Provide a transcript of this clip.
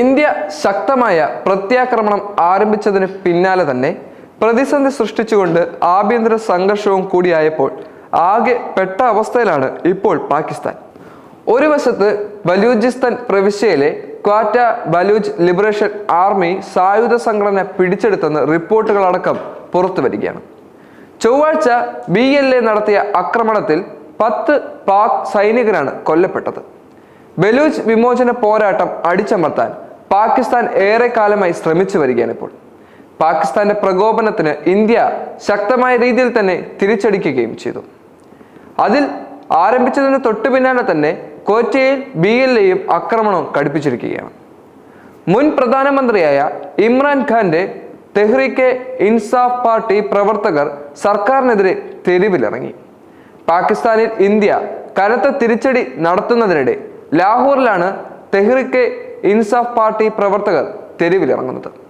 India ശക്തമായ പ്രത്യാക്രമണം ആരംഭിച്ചതിന് പിന്നാലെ തന്നെ പ്രതിസന്ധി സൃഷ്ടിച്ചുകൊണ്ട് ആഭ്യന്തര സംഘർഷവും കൂടിയായപ്പോൾ ആകെ പെട്ട അവസ്ഥയിലാണ് ഇപ്പോൾ പാകിസ്ഥാൻ. ഒരു വശത്ത് ബലൂചിസ്ഥാൻ പ്രവിശ്യയിലെ ക്വാറ്റ ബലൂജ് ലിബറേഷൻ ആർമി സായുധ സംഘടന പിടിച്ചെടുത്തെന്ന് റിപ്പോർട്ടുകളടക്കം പുറത്തു വരികയാണ്. ചൊവ്വാഴ്ച ബി എൽ എ നടത്തിയ ആക്രമണത്തിൽ പത്ത് പാക് സൈനികരാണ് കൊല്ലപ്പെട്ടത്. ബലൂജ് വിമോചന പോരാട്ടം അടിച്ചമർത്താൻ പാകിസ്ഥാൻ ഏറെക്കാലമായി ശ്രമിച്ചു വരികയാണ് ഇപ്പോൾ. പാകിസ്ഥാന്റെ പ്രകോപനത്തിന് ഇന്ത്യ ശക്തമായ രീതിയിൽ തന്നെ തിരിച്ചടിക്കുകയും ചെയ്തു. അതിൽ ആരംഭിച്ചതിന് തൊട്ടു പിന്നാലെ തന്നെ കോറ്റയിൽ ബി എൽ എയും ആക്രമണവും കടുപ്പിച്ചിരിക്കുകയാണ്. മുൻ പ്രധാനമന്ത്രിയായ ഇമ്രാൻഖാന്റെ തെഹ്രീക്കെ ഇൻസാഫ് പാർട്ടി പ്രവർത്തകർ സർക്കാരിനെതിരെ തെരുവിലിറങ്ങി. പാകിസ്ഥാനിൽ ഇന്ത്യ കനത്ത തിരിച്ചടി നടത്തുന്നതിനിടെ ലാഹോറിലാണ് തെഹ്രീക്കെ ഇൻസാഫ് പാർട്ടി പ്രവർത്തകർ തെരുവിലിറങ്ങുന്നത്.